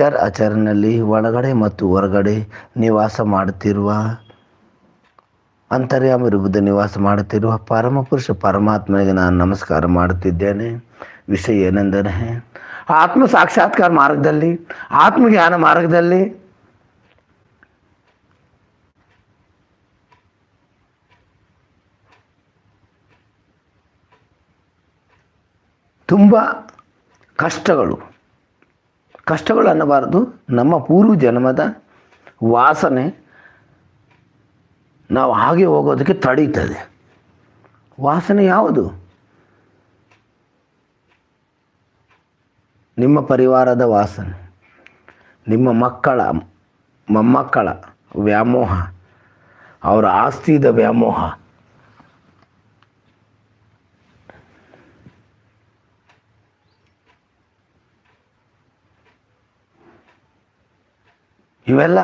ಚರ್ ಆಚಾರನಲ್ಲಿ ಒಳಗಡೆ ಮತ್ತು ಹೊರಗಡೆ ನಿವಾಸ ಮಾಡುತ್ತಿರುವ ಅಂತರ್ಯಾಮ ರೂಪದ ನಿವಾಸ ಮಾಡುತ್ತಿರುವ ಪರಮಪುರುಷ ಪರಮಾತ್ಮನಿಗೆ ನಾನು ನಮಸ್ಕಾರ ಮಾಡುತ್ತಿದ್ದೇನೆ. ವಿಷಯ ಏನೆಂದರೆ, ಆತ್ಮ ಸಾಕ್ಷಾತ್ಕಾರ ಮಾರ್ಗದಲ್ಲಿ, ಆತ್ಮಜ್ಞಾನ ಮಾರ್ಗದಲ್ಲಿ ತುಂಬ ಕಷ್ಟಗಳು ಕಷ್ಟಗಳು ಅನ್ನಬಾರದು ನಮ್ಮ ಪೂರ್ವ ಜನ್ಮದ ವಾಸನೆ ನಾವು ಹಾಗೆ ಹೋಗೋದಕ್ಕೆ ತಡೀತದೆ. ವಾಸನೆ ಯಾವುದು? ನಿಮ್ಮ ಪರಿವಾರದ ವಾಸನೆ, ನಿಮ್ಮ ಮಕ್ಕಳ, ಮೊಮ್ಮಕ್ಕಳ ವ್ಯಾಮೋಹ, ಅವರ ಆಸ್ತಿದ ವ್ಯಾಮೋಹ ಇವೆಲ್ಲ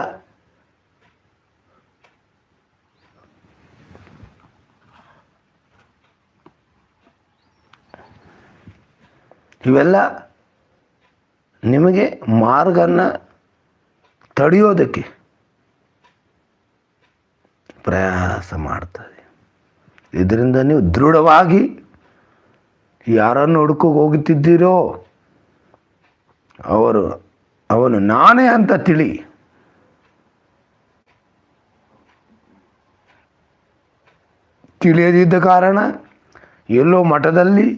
ಇವೆಲ್ಲ ನಿಮಗೆ ಮಾರ್ಗನ್ನು ತಡೆಯೋದಕ್ಕೆ ಪ್ರಯಾಸ ಮಾಡ್ತದೆ. ಇದರಿಂದ ನೀವು ದೃಢವಾಗಿ ಯಾರನ್ನು ಹುಡುಕೋ ಹೋಗುತ್ತಿದ್ದೀರೋ ಅವರು, ಅವನು ನಾನೇ ಅಂತ ತಿಳಿ ತಿಳಿಯದಿದ್ದ ಕಾರಣ ಎಲ್ಲೋ ಮಠದಲ್ಲಿ,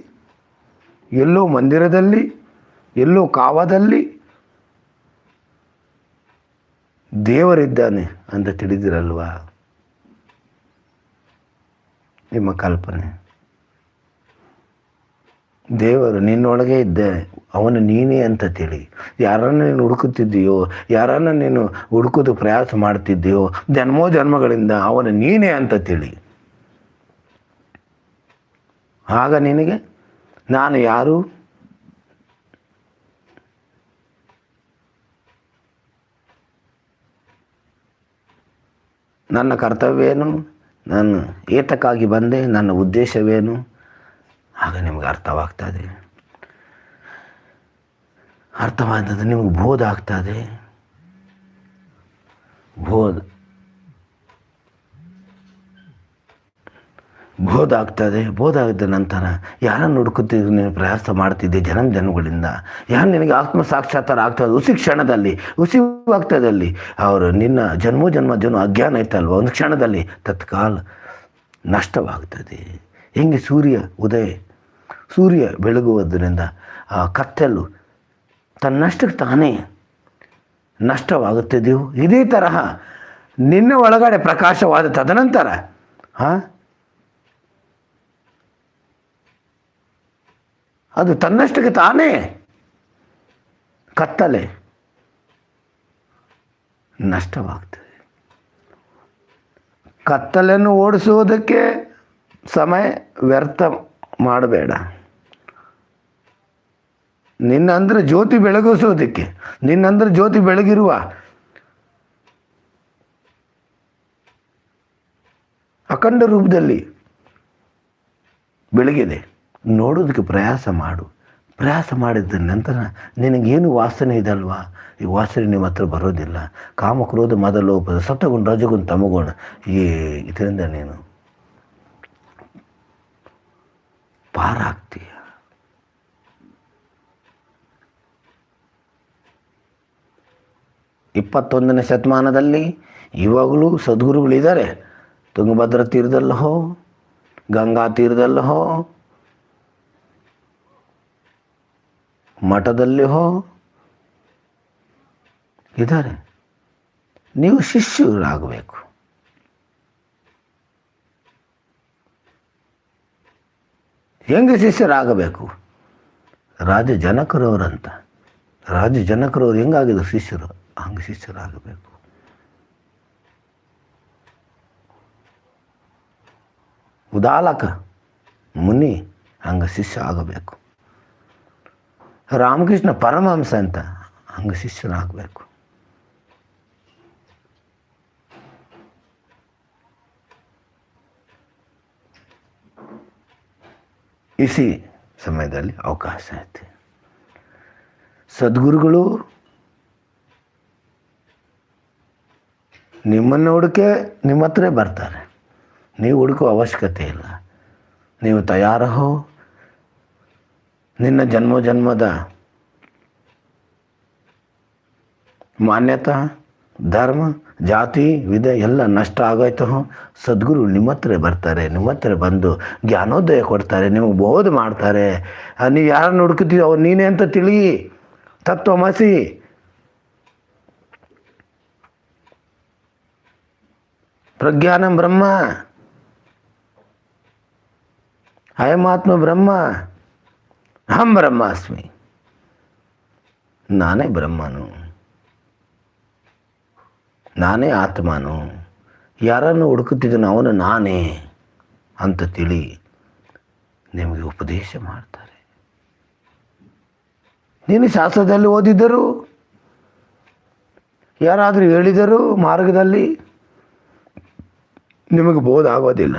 ಎಲ್ಲೋ ಮಂದಿರದಲ್ಲಿ, ಎಲ್ಲೋ ಕಾವದಲ್ಲಿ ದೇವರಿದ್ದಾನೆ ಅಂತ ತಿಳಿದಿರಲ್ವಾ? ನಿಮ್ಮ ಕಲ್ಪನೆ. ದೇವರು ನಿನ್ನೊಳಗೆ ಇದ್ದಾನೆ ಅವನು ನೀನೇ ಅಂತ ತಿಳಿ. ಯಾರನ್ನು ನೀನು ಹುಡುಕುತ್ತಿದ್ದೀಯೋ, ಯಾರನ್ನು ನೀನು ಹುಡುಕೋದು ಪ್ರಯಾಸ ಮಾಡ್ತಿದ್ದೀಯೋ, ಜನ್ಮೋ ಜನ್ಮಗಳಿಂದ ಅವನು ನೀನೇ ಅಂತ ತಿಳಿ. ಆಗ ನಿನಗೆ ನಾನು ಯಾರು? ನನ್ನ ಕರ್ತವ್ಯವೇನು? ನಾನು ಏತಕ್ಕಾಗಿ ಬಂದೆ? ನನ್ನ ಉದ್ದೇಶವೇನು? ಆಗ ನಿಮಗೆ ಅರ್ಥವಾಗ್ತದೆ ಅರ್ಥವಾದದ್ದು ನಿಮಗೆ ಬೋಧ ಆಗ್ತದೆ ಬೋಧ. ಬೋಧ ಆಗ್ತದೆ ಬೋಧ ಆಗಿದ್ದ ನಂತರ ಯಾರನ್ನು ಹುಡುಕುತ್ತಿದ್ದು ನೀನು ಪ್ರಯಾಸ ಮಾಡ್ತಿದ್ದೆ ಜನ ಜನಗಳಿಂದ. ಯಾರು ನಿನಗೆ ಆತ್ಮ ಸಾಕ್ಷಾತ್ಕಾರ ಆಗ್ತದೆ? ಉಸಿ ಕ್ಷಣದಲ್ಲಿ, ಉಸಿ ಆಗ್ತದಲ್ಲಿ ಅವರು ನಿನ್ನ ಜನ್ಮ ಜನ್ಮ ಜನ ಅಜ್ಞಾನ ಇತ್ತಲ್ವ? ಒಂದು ಕ್ಷಣದಲ್ಲಿ ತತ್ಕಾಲ ನಷ್ಟವಾಗ್ತದೆ. ಹೆಂಗೆ ಸೂರ್ಯ ಉದಯ, ಸೂರ್ಯ ಬೆಳಗುವುದರಿಂದ ಆ ಕತ್ತಲು ತನ್ನಷ್ಟಕ್ಕೆ ತಾನೇ ನಷ್ಟವಾಗುತ್ತಿದೆಯೋ? ಇದೇ ತರಹ ನಿನ್ನ ಒಳಗಡೆ ಪ್ರಕಾಶವಾದ ತದನಂತರ ಹಾಂ ಅದು ತನ್ನಷ್ಟಕ್ಕೆ ತಾನೇ ಕತ್ತಲೆ. ನಷ್ಟವಾಗ್ತದೆ. ಕತ್ತಲೆಯನ್ನು ಓಡಿಸುವುದಕ್ಕೆ ಸಮಯ ವ್ಯರ್ಥ ಮಾಡಬೇಡ. ನಿನ್ನಂದ್ರೆ ಜ್ಯೋತಿ ಬೆಳಗಿಸೋದಕ್ಕೆ ನಿನ್ನಂದ್ರೆ ಜ್ಯೋತಿ ಬೆಳಗಿರುವ ಅಖಂಡ ರೂಪದಲ್ಲಿ ಬೆಳಗಿದೆ. ನೋಡೋದಕ್ಕೆ ಪ್ರಯಾಸ ಮಾಡು. ಪ್ರಯಾಸ ಮಾಡಿದ ನಂತರ ನಿನಗೇನು ವಾಸನೆ ಇದಲ್ವಾ ಈ ವಾಸನೆ ನಿಮ್ಮ ಹತ್ರ ಬರೋದಿಲ್ಲ. ಕಾಮಕ್ರೋಧ ಮೊದಲೋಪದ ಸತ್ತಗೊಂಡು ರಜಗೊಂಡು ತಮಗೋಣ ಈ ಇದರಿಂದ ನೀನು ಪಾರಾಗ್ತೀಯ. ಇಪ್ಪತ್ತೊಂದನೇ ಶತಮಾನದಲ್ಲಿ ಇವಾಗಲೂ ಸದ್ಗುರುಗಳಿದ್ದಾರೆ. ತುಂಗಭದ್ರಾ ತೀರದಲ್ಲಿ, ಗಂಗಾ ತೀರದಲ್ಲಿ ಮಠದಲ್ಲಿ ಹೋ, ಇದ್ದಾರೆ. ನೀವು ಶಿಷ್ಯರಾಗಬೇಕು. ಹೆಂಗೆ ಶಿಷ್ಯರಾಗಬೇಕು? ರಾಜ ಜನಕರವರಂತ ರಾಜ ಜನಕರವ್ರು ಹೆಂಗಾಗಿದ್ರು ಶಿಷ್ಯರು? ಹಂಗೆ ಶಿಷ್ಯರಾಗಬೇಕು. ಉದಾಲಕ, ಮುನಿ, ಹಂಗೆ ಶಿಷ್ಯ ಆಗಬೇಕು. ರಾಮಕೃಷ್ಣ ಪರಮಹಂಸ ಅಂತ ಹಂಗೆ ಶಿಷ್ಯನಾಗಬೇಕು ಇಸಿ ಸಮಯದಲ್ಲಿ ಅವಕಾಶ ಐತೆ. ಸದ್ಗುರುಗಳು ನಿಮ್ಮನ್ನು ಹುಡುಕೆ ನಿಮ್ಮ ಹತ್ರ ಬರ್ತಾರೆ. ನೀವು ಹುಡುಕೋ ಅವಶ್ಯಕತೆ ಇಲ್ಲ. ನೀವು ತಯಾರಹೋ ನಿನ್ನ ಜನ್ಮ ಜನ್ಮದ ಮಾನ್ಯತಾ, ಧರ್ಮ, ಜಾತಿ, ವಿಧ ಎಲ್ಲ ನಷ್ಟ ಆಗೋಯ್ತು. ಸದ್ಗುರು ನಿಮ್ಮ ಹತ್ರ ಬರ್ತಾರೆ, ನಿಮ್ಮ ಹತ್ರ ಬಂದು ಜ್ಞಾನೋದಯ ಕೊಡ್ತಾರೆ, ನಿಮಗೆ ಬೋಧ ಮಾಡ್ತಾರೆ. ನೀವು ಯಾರನ್ನು ಹುಡುಕುತ್ತೀವಿ ಅವ್ರು ನೀನೇ ಅಂತ ತಿಳಿ. ತತ್ವಮಸಿ ಪ್ರಜ್ಞಾನ ಬ್ರಹ್ಮ. ಅಯಮಾತ್ಮ ಬ್ರಹ್ಮ. ಅಹಂ ಬ್ರಹ್ಮಾಸ್ಮಿ. ನಾನೇ ಬ್ರಹ್ಮನು. ನಾನೇ ಆತ್ಮನು. ಯಾರನ್ನು ಹುಡುಕುತ್ತಿದ್ದನು ಅವನು ನಾನೇ ಅಂತ ತಿಳಿ ನಿಮಗೆ ಉಪದೇಶ ಮಾಡ್ತಾರೆ. ನೀನು ಶಾಸ್ತ್ರದಲ್ಲಿ ಓದಿದ್ದರು, ಯಾರಾದರೂ ಹೇಳಿದರು ಮಾರ್ಗದಲ್ಲಿ ನಿಮಗೆ ಬೋಧ ಆಗೋದಿಲ್ಲ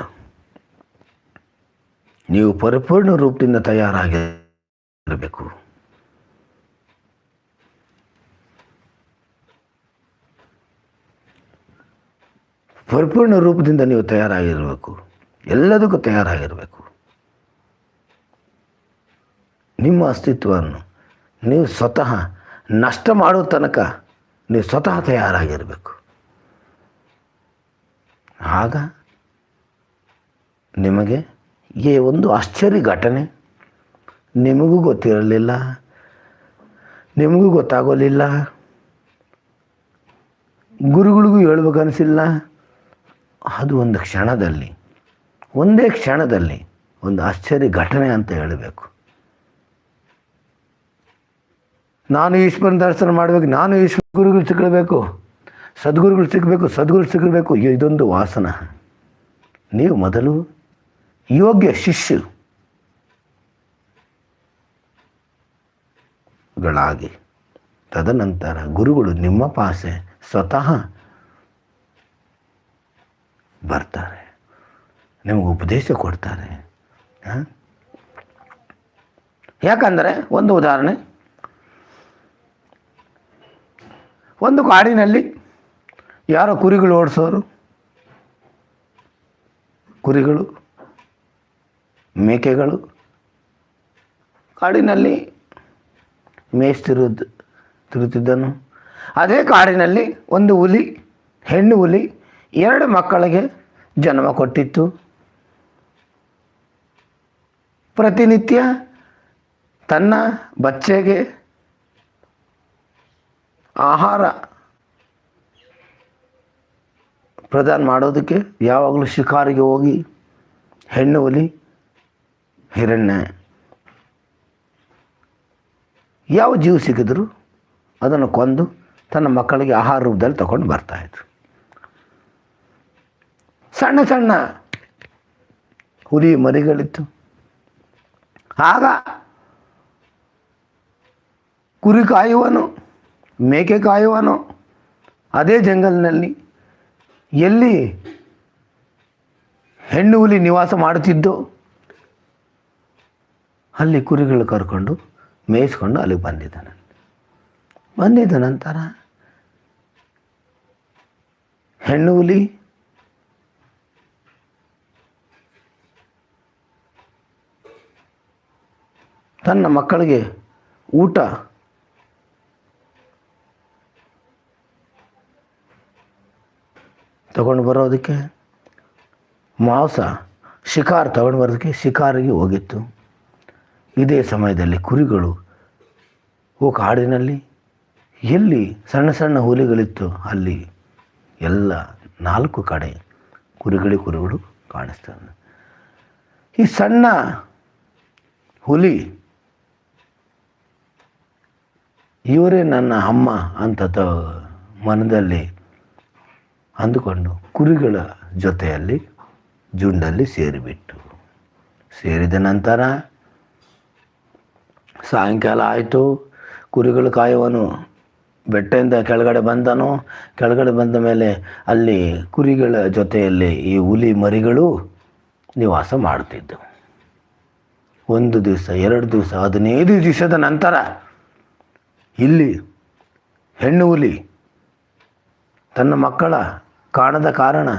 ನೀವು ಪರಿಪೂರ್ಣ ರೂಪದಿಂದ ತಯಾರಾಗಿರಬೇಕು ಪರಿಪೂರ್ಣ ರೂಪದಿಂದ ನೀವು ತಯಾರಾಗಿರಬೇಕು. ಎಲ್ಲದಕ್ಕೂ ತಯಾರಾಗಿರಬೇಕು. ನಿಮ್ಮ ಅಸ್ತಿತ್ವವನ್ನು ನೀವು ಸ್ವತಃ ನಷ್ಟ ಮಾಡೋ ತನಕ ನೀವು ಸ್ವತಃ ತಯಾರಾಗಿರಬೇಕು. ಆಗ ನಿಮಗೆ ಈ ಒಂದು ಆಶ್ಚರ್ಯ ಘಟನೆ ನಿಮಗೂ ಗೊತ್ತಿರಲಿಲ್ಲ. ನಿಮಗೂ ಗೊತ್ತಾಗೋಲಿಲ್ಲ. ಗುರುಗಳಿಗೂ ಹೇಳ್ಬೇಕನ್ನಿಸಿಲ್ಲ ಅದು ಒಂದು ಕ್ಷಣದಲ್ಲಿ, ಒಂದೇ ಕ್ಷಣದಲ್ಲಿ ಒಂದು ಆಶ್ಚರ್ಯ ಘಟನೆ ಅಂತ ಹೇಳಬೇಕು. ನಾನು ಈಶ್ವರನ ದರ್ಶನ ಮಾಡಬೇಕು, ನಾನು ಈಶ್ವರ ಗುರುಗಳು ಸಿಗಬೇಕು ಸದ್ಗುರುಗಳು ಸಿಗಬೇಕು ಸದ್ಗುರು ಸಿಗಬೇಕು ಇದೊಂದು ವಾಸನ. ನೀವು ಮೊದಲು ಯೋಗ್ಯ ಶಿಷ್ಯ ಗಳಾಗಿ ತದನಂತರ ಗುರುಗಳು ನಿಮ್ಮ ಪಾಸೆ ಸ್ವತಃ ಬರ್ತಾರೆ. ನಿಮಗೆ ಉಪದೇಶ ಕೊಡ್ತಾರೆ? ಯಾಕಂದರೆ ಒಂದು ಉದಾಹರಣೆ. ಒಂದು ಕಾಡಿನಲ್ಲಿ ಯಾರೋ ಕುರಿಗಳು ಓಡಿಸೋರು. ಕುರಿಗಳು, ಮೇಕೆಗಳು. ಕಾಡಿನಲ್ಲಿ ಮೇಯ್ಸ್ತಿರುವುದು ತಿರುತ್ತಿದ್ದನು. ಅದೇ ಕಾಡಿನಲ್ಲಿ ಒಂದು ಹುಲಿ, ಹೆಣ್ಣು ಹುಲಿ, ಎರಡು ಮಕ್ಕಳಿಗೆ ಜನ್ಮ ಕೊಟ್ಟಿತ್ತು. ಪ್ರತಿನಿತ್ಯ ತನ್ನ ಬಚ್ಚೆಗೆ ಆಹಾರ ಪ್ರದಾನ ಮಾಡೋದಕ್ಕೆ ಯಾವಾಗಲೂ ಶಿಕಾರಿಗೆ ಹೋಗಿ ಹೆಣ್ಣು ಹುಲಿ, ಹಿರಣ್ಯ ಯಾವ ಜೀವ ಸಿಕ್ಕಿದ್ರು ಅದನ್ನು ಕೊಂದು ತನ್ನ ಮಕ್ಕಳಿಗೆ ಆಹಾರ ರೂಪದಲ್ಲಿ ತಗೊಂಡು ಬರ್ತಾಯಿದ್ರು ಸಣ್ಣ ಸಣ್ಣ ಹುಲಿ ಮರಿಗಳಿತ್ತು. ಆಗ ಕುರಿ ಕಾಯುವನು, ಮೇಕೆ ಕಾಯುವನು, ಅದೇ ಜಂಗಲ್ನಲ್ಲಿ ಎಲ್ಲಿ ಹೆಣ್ಣು ಹುಲಿ ನಿವಾಸ ಮಾಡುತ್ತಿದ್ದೋ ಅಲ್ಲಿ ಕುರಿಗಳು ಕರ್ಕೊಂಡು ಮೇಯಿಸ್ಕೊಂಡು ಅಲ್ಲಿಗೆ ಬಂದಿದ್ದಾನೆ. ಬಂದಿದ್ದ ನಂತರ ಹೆಣ್ಣು ಹುಲಿ ತನ್ನ ಮಕ್ಕಳಿಗೆ ಊಟ ತಗೊಂಡು ಬರೋದಕ್ಕೆ ಮಾಂಸ, ಶಿಕಾರ್ ತಗೊಂಡು ಬರೋದಕ್ಕೆ ಶಿಕಾರಿಗೆ ಹೋಗಿತ್ತು. ಇದೇ ಸಮಯದಲ್ಲಿ ಕುರಿಗಳು ಓ ಕಾಡಿನಲ್ಲಿ ಎಲ್ಲಿ ಸಣ್ಣ ಸಣ್ಣ ಹುಲಿಗಳಿತ್ತು ಅಲ್ಲಿ ಎಲ್ಲ ನಾಲ್ಕು ಕಡೆ ಕುರಿಗಳಿ ಕುರಿಗಳು ಕಾಣಿಸ್ತವೆ. ಈ ಸಣ್ಣ ಹುಲಿ ಇವರೇ ನನ್ನ ಅಮ್ಮ ಅಂತ ಮನದಲ್ಲಿ ಅಂದುಕೊಂಡು ಕುರಿಗಳ ಜೊತೆಯಲ್ಲಿ ಜುಂಡಲ್ಲಿ ಸೇರಿಬಿಟ್ಟು ಸೇರಿದ ನಂತರ ಸಾಯಂಕಾಲ ಆಯಿತು, ಕುರಿಗಳು ಕಾಯುವನು. ಬೆಟ್ಟದಿಂದ ಕೆಳಗಡೆ ಬಂದನು. ಕೆಳಗಡೆ ಬಂದ ಮೇಲೆ ಅಲ್ಲಿ ಕುರಿಗಳ ಜೊತೆಯಲ್ಲಿ ಈ ಹುಲಿ ಮರಿಗಳು ನಿವಾಸ ಮಾಡ್ತಿದ್ದವು ಒಂದು ದಿವಸ, ಎರಡು ದಿವಸ, ಹದಿನೈದು ದಿವಸದ ನಂತರ ಇಲ್ಲಿ ಹೆಣ್ಣು ಹುಲಿ ತನ್ನ ಮಕ್ಕಳ ಕಾಣದ ಕಾರಣ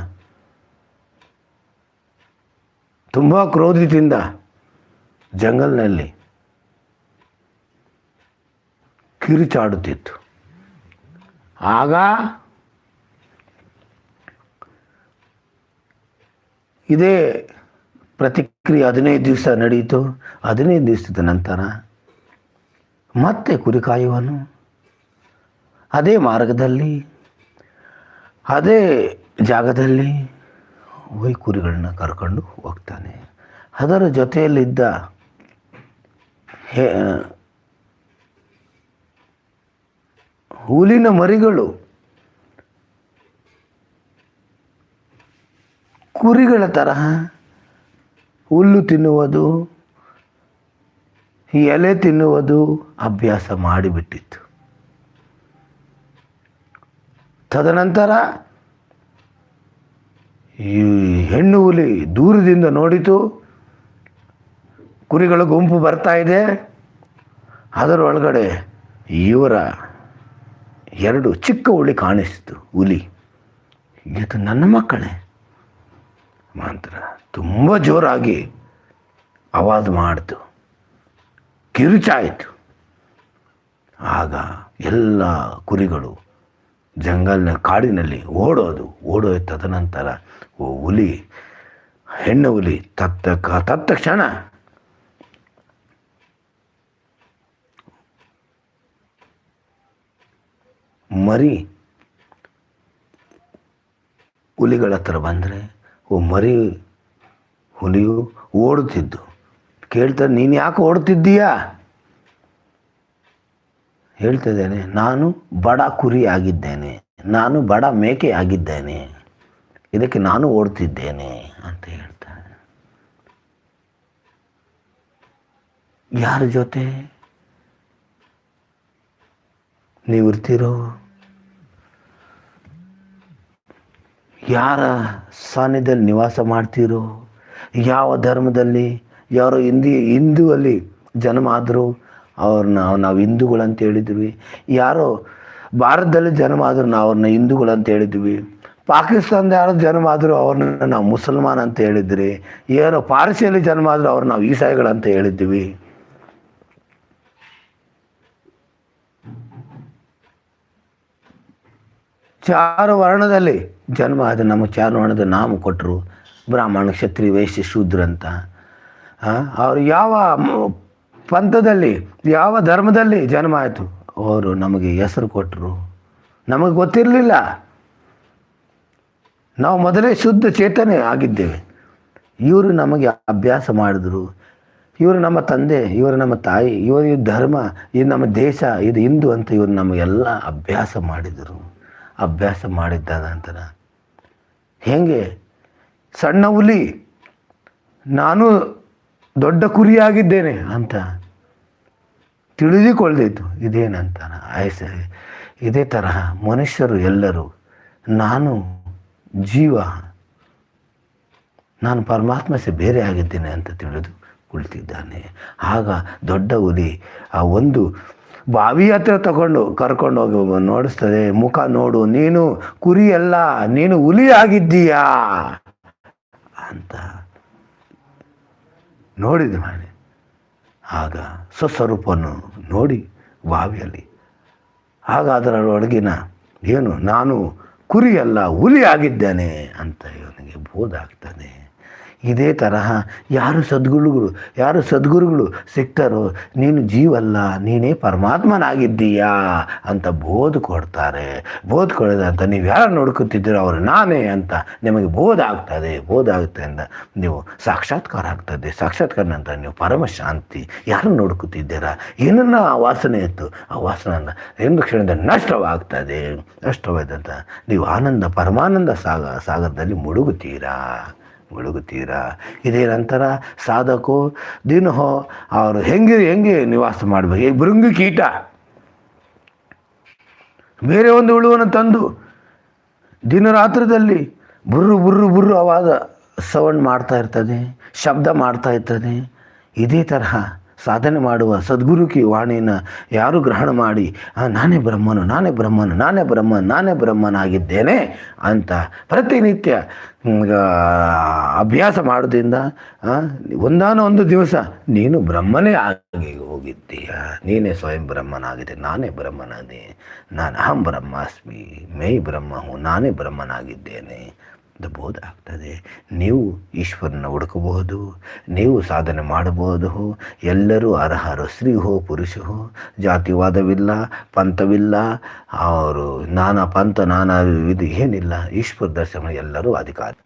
ತುಂಬ ಕ್ರೋಧಿತಿಂದ ಜಂಗಲ್ನಲ್ಲಿ ಕಿರುಚಾಡುತ್ತಿತ್ತು. ಆಗ ಇದೇ ಪ್ರತಿಕ್ರಿಯೆ ಹದಿನೈದು ದಿವಸ ನಡೆಯಿತು. ಹದಿನೈದು ದಿವಸದ ನಂತರ ಮತ್ತೆ ಕುರಿ ಕಾಯುವನು ಅದೇ ಮಾರ್ಗದಲ್ಲಿ, ಅದೇ ಜಾಗದಲ್ಲಿ ಹೋಯ್ ಕುರಿಗಳನ್ನ ಕರ್ಕೊಂಡು ಹೋಗ್ತಾನೆ. ಅದರ ಜೊತೆಯಲ್ಲಿದ್ದ ಹೇ ಹುಲಿನ ಮರಿಗಳು, ಕುರಿಗಳ ತರಹ ಹುಲ್ಲು ತಿನ್ನುವುದು, ಎಲೆ ತಿನ್ನುವುದು ಅಭ್ಯಾಸ ಮಾಡಿಬಿಟ್ಟಿತ್ತು. ತದನಂತರ ಈ ಹೆಣ್ಣು ಹುಲಿ ದೂರದಿಂದ ನೋಡಿತು, ಕುರಿಗಳ ಗುಂಪು ಬರ್ತಾ ಇದೆ ಅದರೊಳಗಡೆ ಇವರ ಎರಡು ಚಿಕ್ಕ ಹುಳಿ ಕಾಣಿಸ್ತು, ಹುಲಿ. ಇದು ನನ್ನ ಮಕ್ಕಳೇ. ಮಾತ್ರ ತುಂಬ ಜೋರಾಗಿ ಆವಾಜ್ ಮಾಡ್ತು. ಕಿರುಚಾಯಿತು. ಆಗ ಎಲ್ಲ ಕುರಿಗಳು ಜಂಗಲ್ನ ಕಾಡಿನಲ್ಲಿ ಓಡೋದು ಓಡೋ ತದನಂತರ ಓ ಹುಲಿ, ಹೆಣ್ಣು ಹುಲಿ, ತತ್ತ ಕ- ಮರಿ ಹುಲಿಗಳ ಹತ್ರ ಬಂದರೆ ಓ ಮರಿ ಹುಲಿಯು ಓಡುತ್ತಿದ್ದು. ಕೇಳ್ತಾರೆ ನೀನು ಯಾಕೆ ಓಡ್ತಿದ್ದೀಯಾ? ಹೇಳ್ತಿದ್ದೇನೆ ನಾನು ಬಡ ಕುರಿ ಆಗಿದ್ದೇನೆ, ನಾನು ಬಡ ಮೇಕೆ ಆಗಿದ್ದೇನೆ, ಇದಕ್ಕೆ ನಾನು ಓಡ್ತಿದ್ದೇನೆ ಅಂತ ಹೇಳ್ತಾರೆ ಯಾರ ಜೊತೆ? ನೀವಿರ್ತೀರೋ? ಯಾರ ಸಾನ್ನಿಧ್ಯದಲ್ಲಿ ನಿವಾಸ ಮಾಡ್ತೀರೋ? ಯಾವ ಧರ್ಮದಲ್ಲಿ ಯಾರು ಹಿಂದಿ ಹಿಂದೂ ಅಲ್ಲಿ ಜನ್ಮ ಆದರೂ ಅವ್ರನ್ನ, ನಾವು ಹಿಂದೂಗಳು ಅಂತ ಹೇಳಿದ್ವಿ ಯಾರೋ ಭಾರತದಲ್ಲಿ ಜನ್ಮ ಆದರೂ ನಾವು ಅವ್ರನ್ನ ಹಿಂದೂಗಳು ಅಂತ ಹೇಳಿದ್ವಿ ಪಾಕಿಸ್ತಾನದ ಯಾರು ಜನ್ಮ ಆದರೂ ಅವ್ರನ್ನ ನಾವು ಮುಸಲ್ಮಾನ್ ಅಂತ ಹೇಳಿದ್ರಿ ಏನೋ ಪಾರ್ಸಿಯಲ್ಲಿ ಜನ್ಮ ಆದರೂ ಅವ್ರು ನಾವು ಈಸಾಯಿಗಳಂತ ಹೇಳಿದ್ವಿ ಚಾರು ವರ್ಣದಲ್ಲಿ ಜನ್ಮ ಆದ ನಮ್ಮ ಚಾರು ವರ್ಣದ ನಾಮ ಕೊಟ್ಟರು ಬ್ರಾಹ್ಮಣ ಕ್ಷತ್ರಿ ವೈಶ್ಯ, ಶೂದ್ರ ಅಂತ. ಅವರು ಯಾವ ಪಂಥದಲ್ಲಿ, ಯಾವ ಧರ್ಮದಲ್ಲಿ ಜನ್ಮ ಆಯಿತು? ಅವರು ನಮಗೆ ಹೆಸರು ಕೊಟ್ಟರು ನಮಗೆ ಗೊತ್ತಿರಲಿಲ್ಲ. ನಾವು ಮೊದಲೇ ಶುದ್ಧ ಚೇತನೆ ಆಗಿದ್ದೇವೆ. ಇವರು ನಮಗೆ ಅಭ್ಯಾಸ ಮಾಡಿದ್ರು. ಇವರು ನಮ್ಮ ತಂದೆ, ಇವರು ನಮ್ಮ ತಾಯಿ, ಇವರು ಧರ್ಮ ಇದು ನಮ್ಮ ದೇಶ, ಇದು ಹಿಂದೂ ಅಂತ ಇವರು ನಮಗೆಲ್ಲ ಅಭ್ಯಾಸ ಮಾಡಿದರು. ಅಭ್ಯಾಸ ಮಾಡಿದ್ದ ನಂತರ ಹೇಗೆ? ಸಣ್ಣ ಹುಲಿ, ನಾನು ದೊಡ್ಡ ಕುರಿಯಾಗಿದ್ದೇನೆ ಅಂತ ತಿಳಿದುಕೊಳ್ದಿತ್ತು ಇದೇನಂತ ಆಯ್ಸ ಇದೇ ತರಹ ಮನುಷ್ಯರು ಎಲ್ಲರೂ, ನಾನು ಜೀವ, ನಾನು ಪರಮಾತ್ಮ ಬೇರೆ ಆಗಿದ್ದೇನೆ ಅಂತ ತಿಳಿದು ಕುಳಿತಿದ್ದಾನೆ ಆಗ ದೊಡ್ಡ ಹುಲಿ, ಆ ಒಂದು ಬಾವಿ ಹತ್ರ ತಗೊಂಡು ಕರ್ಕೊಂಡು ಹೋಗಿ ನೋಡಿಸ್ತದೆ ಮುಖ ನೋಡು, ನೀನು ಕುರಿಯಲ್ಲ, ನೀನು ಹುಲಿ ಆಗಿದ್ದೀಯಾ ಅಂತ ನೋಡಿದ ಮಾಡಿ ಆಗ ಸ್ವಸ್ವರೂಪವನ್ನು ನೋಡಿ ಬಾವಿಯಲ್ಲಿ. ಆಗ ಅದರ ಒಳಗಿನ ಏನು, ನಾನು ಕುರಿಯಲ್ಲ ಹುಲಿ ಆಗಿದ್ದೇನೆ ಅಂತ ಇವನಿಗೆ ಬೋಧ ಆಗ್ತಾನೆ. ಇದೇ ತರಹ ಯಾರು ಸದ್ಗುರುಗಳು ಯಾರು ಸದ್ಗುರುಗಳು ಸಿಗ್ತಾರೋ ನೀನು ಜೀವಲ್ಲ, ನೀನೇ ಪರಮಾತ್ಮನಾಗಿದ್ದೀಯಾ ಅಂತ ಬೋಧ ಕೊಡ್ತಾರೆ. ಬೋಧ ಕೊಡೋದು ಅಂತ ನೀವು ಯಾರು ನೋಡ್ಕೊತಿದ್ದೀರೋ ಅವರು ನಾನೇ ಅಂತ ನಿಮಗೆ ಬೋಧ ಆಗ್ತದೆ. ಬೋಧ ಆಗುತ್ತೆ ಅಂತ ನೀವು ಸಾಕ್ಷಾತ್ಕಾರ ಆಗ್ತದೆ. ಸಾಕ್ಷಾತ್ಕಾರ ನಂತರ ನೀವು ಪರಮ ಶಾಂತಿ. ಯಾರು ನೋಡ್ಕೊತಿದ್ದೀರಾ ಏನನ್ನ ಆ ವಾಸನೆ ಇತ್ತು? ಆ ವಾಸನ ಎಂದು ಕ್ಷಣದ ನಷ್ಟವಾಗ್ತದೆ. ನಷ್ಟವಾದಂತ ನೀವು ಆನಂದ, ಪರಮಾನಂದ ಸಾಗ, ಸಾಗರದಲ್ಲಿ ಮುಳುಗುತ್ತೀರಾ? ಮುಳುಗುತ್ತೀರಾ ಇದೇ ನಂತರ ಸಾಧಕು, ದಿನಹೋ, ಅವರು ಹೆಂಗೆ ಹೆಂಗೆ ನಿವಾಸ ಮಾಡಬೇಕು? ಈ ಭೃಂಗಿ ಕೀಟ. ಬೇರೆ ಒಂದು ಉಳುವನ್ನು ತಂದು ದಿನರಾತ್ರದಲ್ಲಿ ಬುರ್ರು ಬುರ್ರು ಬುರ್ರು ಅವಾದ ಸೌಂಡ್ ಮಾಡ್ತಾ ಇರ್ತದೆ, ಶಬ್ದ ಮಾಡ್ತಾ ಇರ್ತದೆ. ಇದೇ ತರಹ. ಸಾಧನೆ ಮಾಡುವ ಸದ್ಗುರುಕಿ ವಾಣಿನ ಯಾರು ಗ್ರಹಣ ಮಾಡಿ ನಾನೇ ಬ್ರಹ್ಮನು ನಾನೇ ಬ್ರಹ್ಮನು, ನಾನೇ ಬ್ರಹ್ಮ ನಾನೇ ಬ್ರಹ್ಮನಾಗಿದ್ದೇನೆ ಅಂತ ಪ್ರತಿನಿತ್ಯ ಅಭ್ಯಾಸ ಮಾಡೋದ್ರಿಂದ ಒಂದಾನೊಂದು ಒಂದಾನ ಒಂದು ದಿವಸ, ನೀನು ಬ್ರಹ್ಮನೇ ಆಗಿ ಹೋಗಿದ್ದೀಯ? ನೀನೇ ಸ್ವಯಂ ಬ್ರಹ್ಮನಾಗಿದೆ, ನಾನೇ ಬ್ರಹ್ಮನಾದೆ, ನಾನು ಅಹಂ ಬ್ರಹ್ಮಾಸ್ಮಿ ಮೈ ಬ್ರಹ್ಮ ಹೂ ನಾನೇ ಬ್ರಹ್ಮನಾಗಿದ್ದೇನೆ ಅಂತ ಬೋಧ ಆಗ್ತದೆ. ನೀವು ಈಶ್ವರನ ಹುಡುಕಬಹುದು, ನೀವು ಸಾಧನೆ ಮಾಡಬಹುದು. ಎಲ್ಲರೂ ಅರ್ಹರು, ಸ್ತ್ರೀ ಹೋ, ಪುರುಷ ಹೋ, ಜಾತಿವಾದವಿಲ್ಲ, ಪಂಥವಿಲ್ಲ, ಅವರು ನಾನಾ ಪಂಥ, ನಾನಾ ಇದು ಏನಿಲ್ಲ. ಈಶ್ವರ ದರ್ಶನ ಎಲ್ಲರೂ ಅಧಿಕಾರಿ.